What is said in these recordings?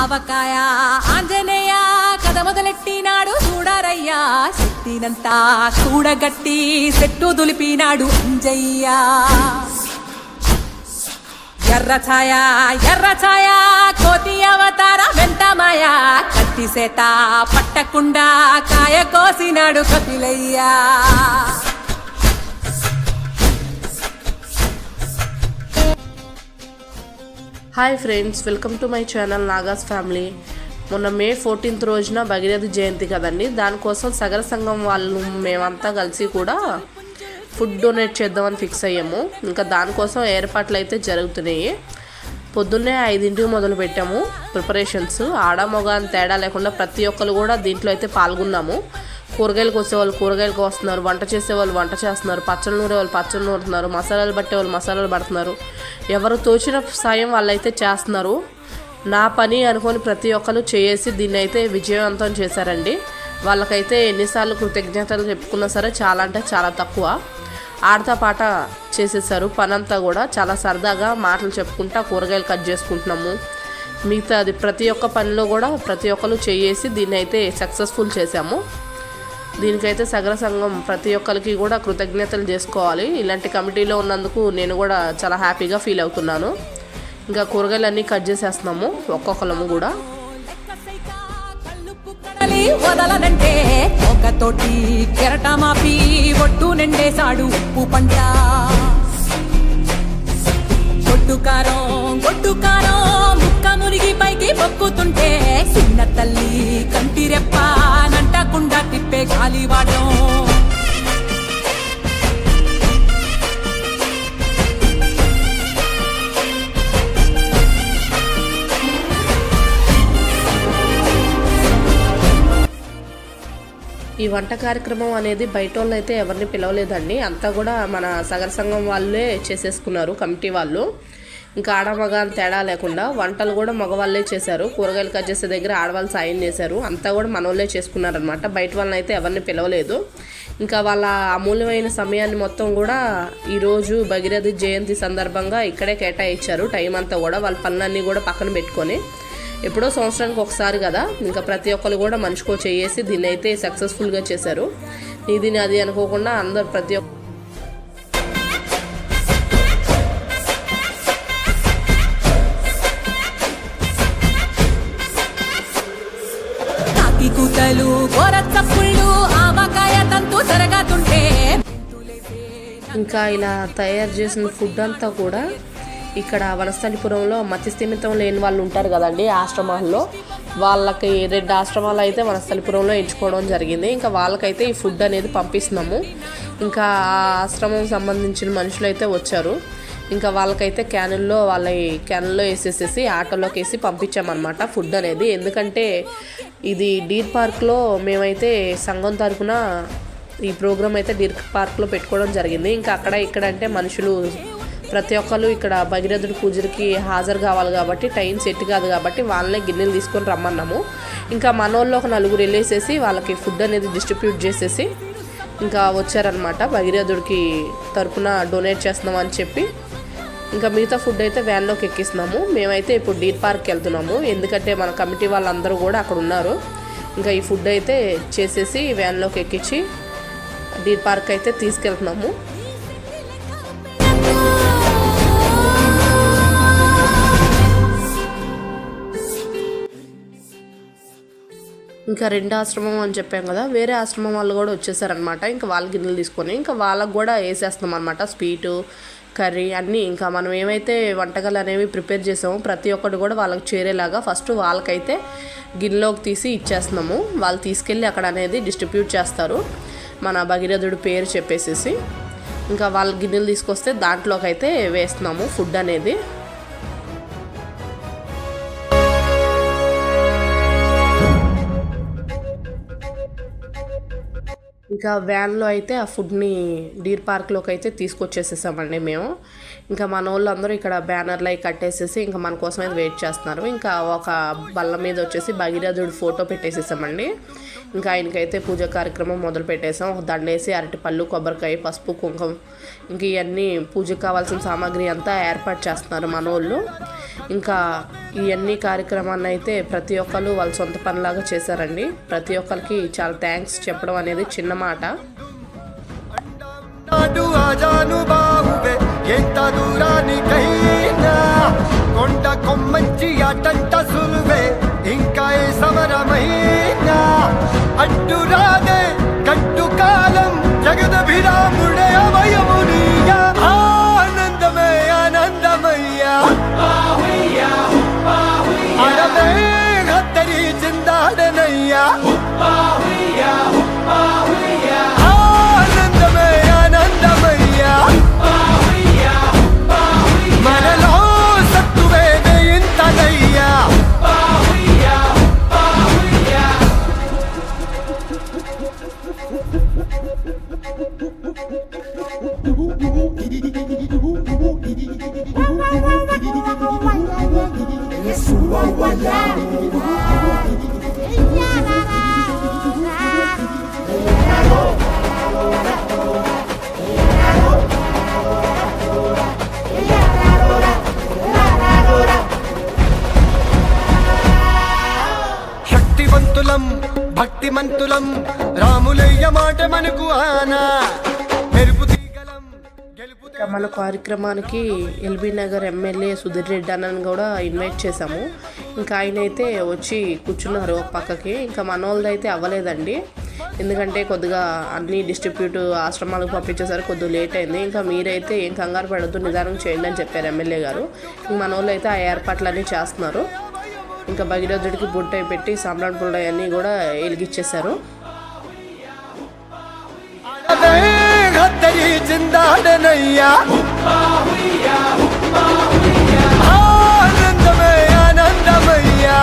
ఆవకాయ ఆంజనేయ కథ మొదలెట్టినాడు చూడారయ్యా. శక్తినంతా కూడగట్టి చెట్టు దులిపినాడు అంజయ్య. ఎర్ర ఛాయ ఎర్ర ఛాయ కోతి అవతార వెంటమాయ కత్తి సేత పట్టకుండా కాయ కోసినాడు కపిలయ్యా. Hi friends welcome to my channel Naga's family. మొన్న మే ఫోర్టీన్త్ రోజున భగీరథ జయంతి కదండి. దానికోసం సగర సంఘం వాళ్ళు మేమంతా కలిసి కూడా ఫుడ్ డొనేట్ చేద్దామని ఫిక్స్ అయ్యాము. ఇంకా దానికోసం ఏర్పాట్లు అయితే జరుగుతున్నాయి. పొద్దున్నే ఐదింటికి మొదలు పెట్టాము ప్రిపరేషన్స్. ఆడ మగ అని తేడా లేకుండా ప్రతి ఒక్కరు కూడా దీంట్లో అయితే పాల్గొన్నాము. కూరగాయలు కోసేవాళ్ళు కూరగాయలు కోస్తున్నారు వంట చేసేవాళ్ళు వంట చేస్తున్నారు పచ్చళ్ళు నూరే వాళ్ళు పచ్చళ్ళు నూరుతున్నారు మసాలాలు పట్టే వాళ్ళు మసాలాలు పడుతున్నారు. ఎవరు తోచిన సాయం వాళ్ళైతే చేస్తున్నారు. నా పని అనుకొని ప్రతి ఒక్కరు చేసి దీన్ని అయితే విజయవంతం చేశారండి. వాళ్ళకైతే ఎన్నిసార్లు కృతజ్ఞతలు చెప్పుకున్నా సరే చాలా అంటే చాలా తక్కువ. ఆడతా పాట చేసేసారు. పనంతా కూడా చాలా సరదాగా మాటలు చెప్పుకుంటా కూరగాయలు కట్ చేసుకుంటున్నాము. మిగతా అది ప్రతి ఒక్క పనిలో కూడా ప్రతి ఒక్కరు చేసి దీన్ని అయితే సక్సెస్ఫుల్ చేశాము. దీనికైతే సగర సంఘం ప్రతి ఒక్కరికి కూడా కృతజ్ఞతలు చేసుకోవాలి. ఇలాంటి కమిటీలో ఉన్నందుకు నేను కూడా చాలా హ్యాపీగా ఫీల్ అవుతున్నాను. ఇంకా కూరగాయలన్నీ కట్ చేసేస్తున్నాము ఒక్కొక్కలము కూడా. కడలి ఒక తోటి కెరటమాపి ఒట్టు నిండేశాడు ఉప్పు పంట. గొడ్డు కారం కారం ముక్క మురిగి పైకి పొక్కుతుంటే చిన్న తల్లి కంటి రెప్ప గాలివాటం ఈ వంట కార్యక్రమం అనేది బయట వాళ్ళు అయితే ఎవరిని పిలవలేదండి. అంతా కూడా మన సగర సంఘం వాళ్ళే చేసేసుకున్నారు కమిటీ వాళ్ళు. ఇంకా ఆడమగ అని తేడా లేకుండా వంటలు కూడా మగవాళ్ళే చేశారు. కూరగాయలు కట్ చేసే దగ్గర ఆడవాళ్ళు సాయం చేశారు. అంతా కూడా మనోళ్ళే చేసుకున్నారనమాట బయట వాళ్ళని అయితే ఎవరిని పిలవలేదు. ఇంకా వాళ్ళ అమూల్యమైన సమయాన్ని మొత్తం కూడా ఈరోజు భగీరథి జయంతి సందర్భంగా ఇక్కడే కేటాయించారు. టైం అంతా కూడా వాళ్ళ పనులన్నీ కూడా పక్కన పెట్టుకొని. ఎప్పుడో సంవత్సరానికి ఒకసారి కదా. ఇంకా ప్రతి ఒక్కరు కూడా మనిషికో చేసి దీన్ని అయితే సక్సెస్ఫుల్గా చేశారు. ఇది అది అనుకోకుండా అందరు ప్రతి ఒక్క ఇంకా ఇలా తయారు చేసిన ఫుడ్ అంతా కూడా ఇక్కడ వనస్థలిపురంలో మత్స్యస్థిమితం లేని వాళ్ళు ఉంటారు కదండి ఆశ్రమాల్లో. వాళ్ళకి రెండు ఆశ్రమాలు అయితే వనస్థలిపురంలో ఎంచుకోవడం జరిగింది. ఇంకా వాళ్ళకైతే ఈ ఫుడ్ అనేది పంపిస్తున్నాము. ఇంకా ఆ ఆశ్రమం సంబంధించిన మనుషులు అయితే వచ్చారు. ఇంకా వాళ్ళకైతే క్యానుల్లో వాళ్ళ క్యానుల్లో వేసేసేసి ఆటోలోకి వేసి పంపించామన్నమాట ఫుడ్ అనేది. ఎందుకంటే ఇది డీర్ పార్క్లో మేమైతే సంఘం తరపున ఈ ప్రోగ్రామ్ అయితే డీర్ పార్క్లో పెట్టుకోవడం జరిగింది. ఇంకా అక్కడ ఇక్కడ అంటే మనుషులు ప్రతి ఒక్కరు ఇక్కడ భగీరథుడి పూజలకి హాజరు కావాలి కాబట్టి టైం సెట్ కాదు కాబట్టి వాళ్ళనే గిన్నెలు తీసుకొని రమ్మన్నాము. ఇంకా మనోళ్ళు ఒక నలుగురు వెళ్ళేసేసి వాళ్ళకి ఫుడ్ అనేది డిస్ట్రిబ్యూట్ చేసేసి ఇంకా వచ్చారనమాట భగీరథుడికి తరపున డొనేట్ చేస్తున్నాం అని చెప్పి. ఇంకా మిగతా ఫుడ్ అయితే వ్యాన్లోకి ఎక్కిస్తున్నాము. మేమైతే ఇప్పుడు డీర్ పార్క్కి వెళ్తున్నాము. ఎందుకంటే మన కమిటీ వాళ్ళందరూ కూడా అక్కడ ఉన్నారు. ఇంకా ఈ ఫుడ్ అయితే చేసేసి వ్యాన్లోకి ఎక్కించి డీర్ పార్క్ అయితే తీసుకెళ్తున్నాము. ఇంకా రెండు ఆశ్రమం అని చెప్పాం కదా వేరే ఆశ్రమం వాళ్ళు కూడా వచ్చేసారనమాట ఇంకా వాళ్ళ గిన్నెలు తీసుకొని ఇంకా వాళ్ళకు కూడా వేసేస్తున్నాం అనమాట స్వీటు కర్రీ అన్నీ ఇంకా మనం ఏమైతే వంటకాలు అనేవి ప్రిపేర్ చేసామో ప్రతి ఒక్కటి కూడా వాళ్ళకి చేరేలాగా ఫస్ట్ వాళ్ళకైతే గిన్నెలోకి తీసి ఇచ్చేస్తున్నాము. వాళ్ళు తీసుకెళ్ళి అక్కడ అనేది డిస్ట్రిబ్యూట్ చేస్తారు. మన భగీరథుడి పేరు చెప్పేసేసి ఇంకా వాళ్ళ గిన్నెలు తీసుకొస్తే దాంట్లోకి అయితే వేస్తున్నాము ఫుడ్ అనేది. ఇంకా వ్యాన్లో అయితే ఆ ఫుడ్ని డీర్ పార్క్లోకి అయితే తీసుకొచ్చేసేసామండి మేము. ఇంకా మన వాళ్ళు అందరూ ఇక్కడ బ్యానర్లు అవి కట్టేసేసి ఇంకా మన కోసం అయితే వెయిట్ చేస్తున్నారు. ఇంకా ఒక బల్ల మీద వచ్చేసి భగీరథుడు ఫోటో పెట్టేసేసామండి. ఇంకా ఆయనకైతే పూజ కార్యక్రమం మొదలు పెట్టేసాం. ఒక దండేసి అరటిపళ్ళు కొబ్బరికాయ పసుపు కుంకుమ ఇంక ఇవన్నీ పూజకు కావాల్సిన సామాగ్రి అంతా ఏర్పాటు చేస్తున్నారు మనోళ్ళు ఇంకా ఇవన్నీ కార్యక్రమాన్ని అయితే ప్రతి ఒక్కరు వాళ్ళ సొంత పనిలాగా చేశారండి. ప్రతి ఒక్కరికి చాలా థ్యాంక్స్ చెప్పడం అనేది చిన్న మాట. నాడు ఆజాను బాహువే ఎంత దూరానికైనా కొండ కొమ్మంచి అటంట సులువే. ఇంకా ఏ సమరమైనా అడ్డు రాదే కట్టు కాలం జగదభిరాముడు శక్తివంతులం భక్తిమంతులం రాములయ్య మాట మనకు ఆనా. మెరుపు మన కార్యక్రమానికి ఎల్బీ నగర్ ఎమ్మెల్యే సుధీర్ రెడ్డి అన్నని కూడా ఇన్వైట్ చేశాము. ఇంకా ఆయన అయితే వచ్చి కూర్చున్నారు ఒక పక్కకి. ఇంకా మన వాళ్ళది అయితే అవ్వలేదండి. ఎందుకంటే కొద్దిగా అన్ని డిస్ట్రిబ్యూట్ ఆశ్రమాలకు పంపించేసరికి కొద్దిగా లేట్ అయింది. ఇంకా మీరైతే ఏం కంగారు పడద్దు నిదానం చేయండి అని చెప్పారు ఎమ్మెల్యే గారు. ఇంకా మన వాళ్ళు అయితే ఆ ఏర్పాట్లన్నీ చేస్తున్నారు. ఇంకా భగీరథుడికి బుట్టయి పెట్టి సాంబ్రాన్ పుల్ల అన్నీ కూడా వెలిగిచ్చేశారు హత్తరి చిందాడనయ్యా ఆనందమే ఆనందమయ్యా.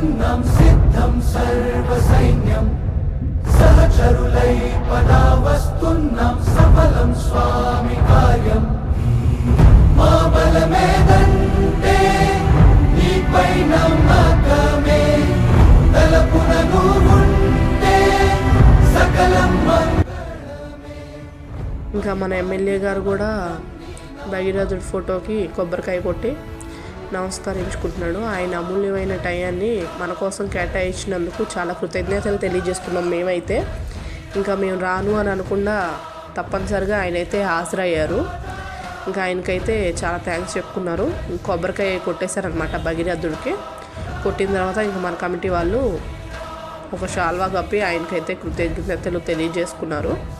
సన్నమ్ సిద్ధం సర్వ సైన్యం సహచరులై పదా వస్తున్నాం సఫలం స్వామి కార్యం. మా బలమేదంటే నీపై నమ్మకమే తలపున నువ్వుంటే సకలం ఇంకా మన ఎమ్మెల్యే గారు కూడా భగీరథుడి ఫోటోకి కొబ్బరికాయ కొట్టి నమస్కరించుకుంటున్నాడు ఆయన అమూల్యమైన టయాన్ని మన కోసం కేటాయించినందుకు చాలా కృతజ్ఞతలు తెలియజేస్తున్నాం మేమైతే. ఇంకా మేము రాను అని అనకుండా తప్పనిసరిగా ఆయన అయితే హాజరయ్యారు. ఇంకా ఆయనకైతే చాలా థ్యాంక్స్ చెప్పుకున్నారు. కొబ్బరికాయ కొట్టేశారనమాట భగీరథుడికి. కొట్టిన తర్వాత ఇంకా మన కమిటీ వాళ్ళు ఒక షాల్వా కప్పి ఆయనకైతే కృతజ్ఞతలు తెలియజేసుకున్నారు.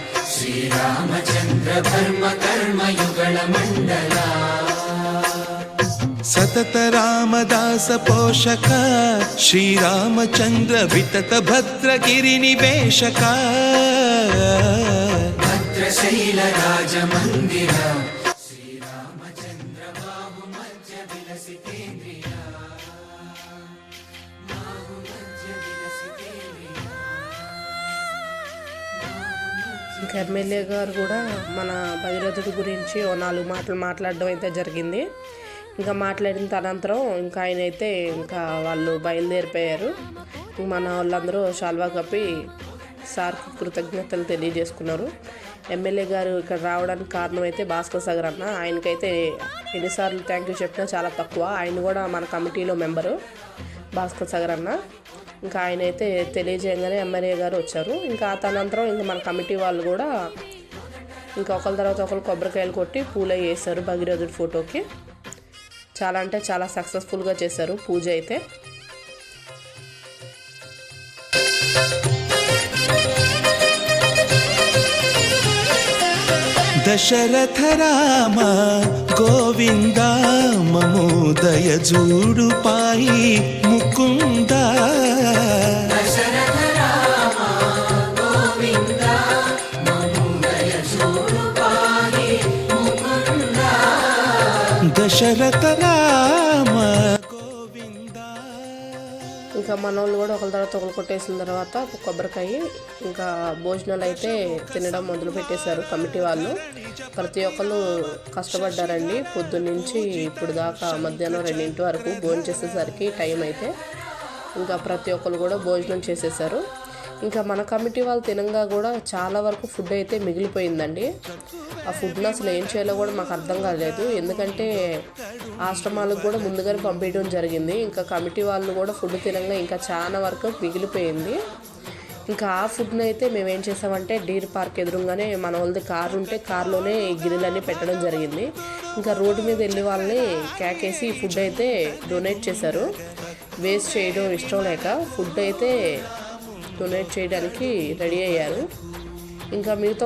सतत रामदास पोषक श्रीरामचन्द्र वितत भद्रगिरिनिवेशक भद्रशैलराजमन्दिर ఎమ్మెల్యే గారు కూడా మన భగీరథుడి గురించి ఓ నాలుగు మాటలు మాట్లాడడం అయితే జరిగింది. ఇంకా మాట్లాడిన అనంతరం ఇంకా ఆయన అయితే ఇంకా వాళ్ళు బయలుదేరిపోయారు. మన వాళ్ళందరూ షాల్వా కప్పి సార్కు కృతజ్ఞతలు తెలియజేసుకున్నారు. ఎమ్మెల్యే గారు ఇక్కడ రావడానికి కారణం అయితే భాస్కర్ సాగర్ అన్న. ఆయనకైతే ఎన్నిసార్లు థ్యాంక్ యూ చెప్పినా చాలా తక్కువ. ఆయన కూడా మన కమిటీలో మెంబరు భాస్కర్ సాగర్ అన్న. ఇంకా ఆయన అయితే తెలియజేయగానే ఎమ్మెల్యే గారు వచ్చారు. ఇంకా తనంతరం ఇంకా మన కమిటీ వాళ్ళు కూడా ఇంకా ఒకరి తర్వాత ఒకరు కొబ్బరికాయలు కొట్టి పూలు అవి వేశారు భగీరథుడి ఫోటోకి. చాలా అంటే చాలా సక్సెస్ఫుల్గా చేశారు పూజ అయితే. దశరథ రామ గోవింద మమోదయ జూడు పాయి ముకుంద. దశరథ రామ ఇంకా మన వాళ్ళు కూడా ఒకరి తర్వాత ఒకరు కొట్టేసిన తర్వాత కొబ్బరికాయ ఇంకా భోజనాలు అయితే తినడం మొదలు పెట్టేశారు కమిటీ వాళ్ళు. ప్రతి ఒక్కరు కష్టపడ్డారండి. పొద్దున్నుంచి ఇప్పుడు దాకా మధ్యాహ్నం రెండింటి వరకు భోజనం చేసేసరికి టైం అయితే ఇంకా ప్రతి ఒక్కరు కూడా భోజనం చేసేసారు. ఇంకా మన కమిటీ వాళ్ళు తినంగా కూడా చాలా వరకు ఫుడ్ అయితే మిగిలిపోయిందండి. ఆ ఫుడ్ని అసలు ఏం చేయాలో కూడా మాకు అర్థం కాలేదు. ఎందుకంటే ఆశ్రమాలకు కూడా ముందుగానే పంపించడం జరిగింది. ఇంకా కమిటీ వాళ్ళు కూడా ఫుడ్ తినంగా ఇంకా చాలా వరకు మిగిలిపోయింది. ఇంకా ఆ ఫుడ్ని అయితే మేము ఏం చేసామంటే డీర్ పార్క్ ఎదురుగానే మన వాళ్ళది కారు ఉంటే కారులోనే ఈ గిన్నెలన్నీ పెట్టడం జరిగింది. ఇంకా రోడ్డు మీద వెళ్ళి వాళ్ళని కేకేసి ఫుడ్ అయితే డొనేట్ చేశారు. వేస్ట్ చేయడం ఇష్టం లేక ఫుడ్ అయితే డొనేట్ చేయడానికి రెడీ అయ్యారు. ఇంకా మిగతా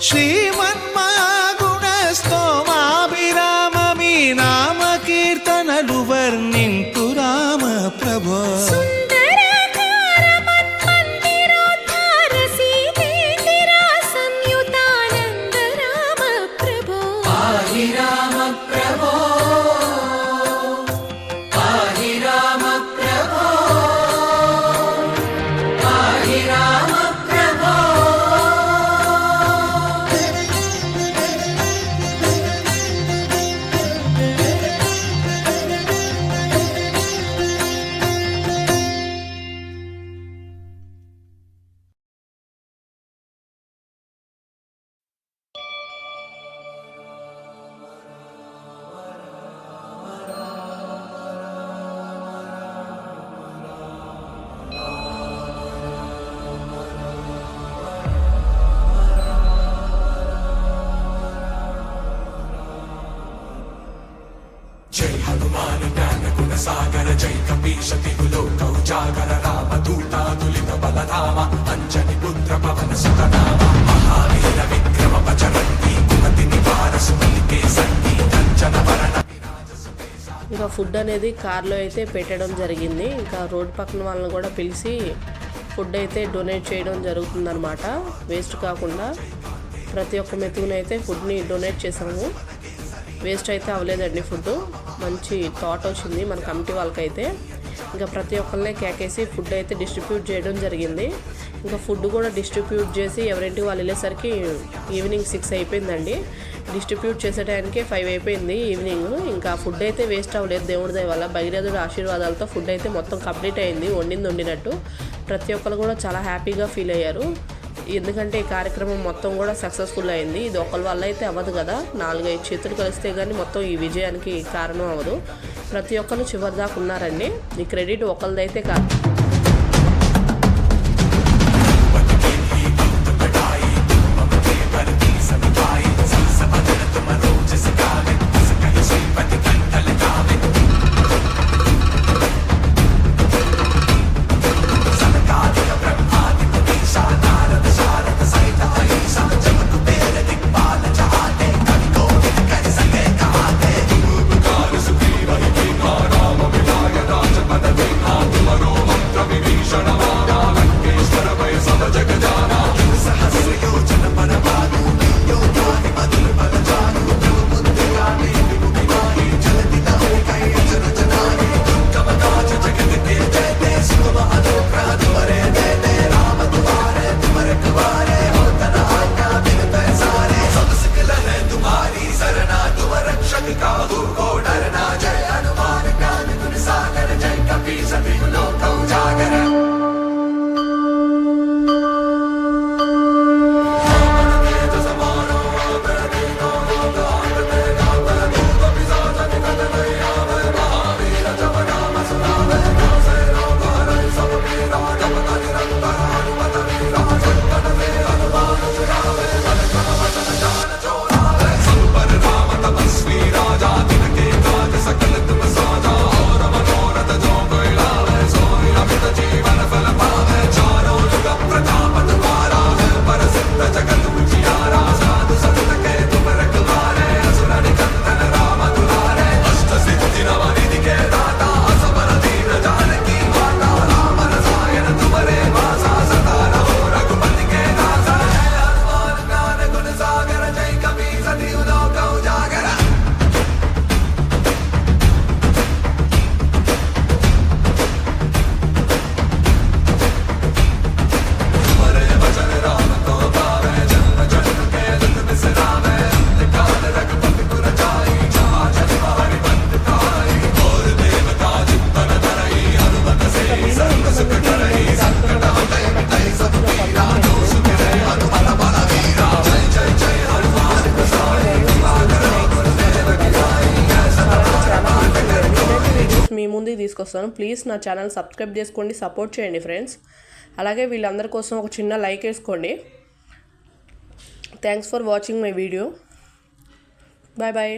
谁问？ఇంకా ఫుడ్ అనేది కార్లో అయితే పెట్టడం జరిగింది. ఇంకా రోడ్ పక్కన వాళ్ళని కూడా పిలిచి ఫుడ్ అయితే డొనేట్ చేయడం జరుగుతుందన్నమాట. వేస్ట్ కాకుండా ప్రతి ఒక్క మెతుకునైతే ఫుడ్ని డొనేట్ చేసాము వేస్ట్ అయితే అవ్వలేదండి ఫుడ్ మంచి థాట్ వచ్చింది మన కమిటీ వాళ్ళకైతే. ఇంకా ప్రతి ఒక్కరినే కేకేసి ఫుడ్ అయితే డిస్ట్రిబ్యూట్ చేయడం జరిగింది. ఇంకా ఫుడ్ కూడా డిస్ట్రిబ్యూట్ చేసి ఎవరింటికి వాళ్ళు వెళ్ళేసరికి ఈవినింగ్ సిక్స్ అయిపోయిందండి. డిస్ట్రిబ్యూట్ చేసే టైంకే ఫైవ్ అయిపోయింది ఈవినింగ్. ఇంకా ఫుడ్ అయితే వేస్ట్ అవ్వలేదు దేవుడి దయ వల్ల. భగీరథుడు ఆశీర్వాదాలతో ఫుడ్ అయితే మొత్తం కంప్లీట్ అయింది వండింది వండినట్టు. ప్రతి ఒక్కరు కూడా చాలా హ్యాపీగా ఫీల్ అయ్యారు. ఎందుకంటే ఈ కార్యక్రమం మొత్తం కూడా సక్సెస్ఫుల్ అయింది. ఇది ఒకరి వల్ల అయితే అవ్వదు కదా. నాలుగైదు చేతులు కలిస్తే కానీ మొత్తం ఈ విజయానికి కారణం అవ్వదు. ప్రతి ఒక్కరు చివరి దాకా ఉన్నారండి. ఈ క్రెడిట్ ఒకరిదైతే కాదు. తీసుకొస్తాను ప్లీజ్ నా ఛానల్ సబ్స్క్రైబ్ చేసుకోండి సపోర్ట్ చేయండి ఫ్రెండ్స్. అలాగే వీళ్ళందరి కోసం ఒక చిన్న లైక్ వేసుకోండి. Thanks for watching my video bye bye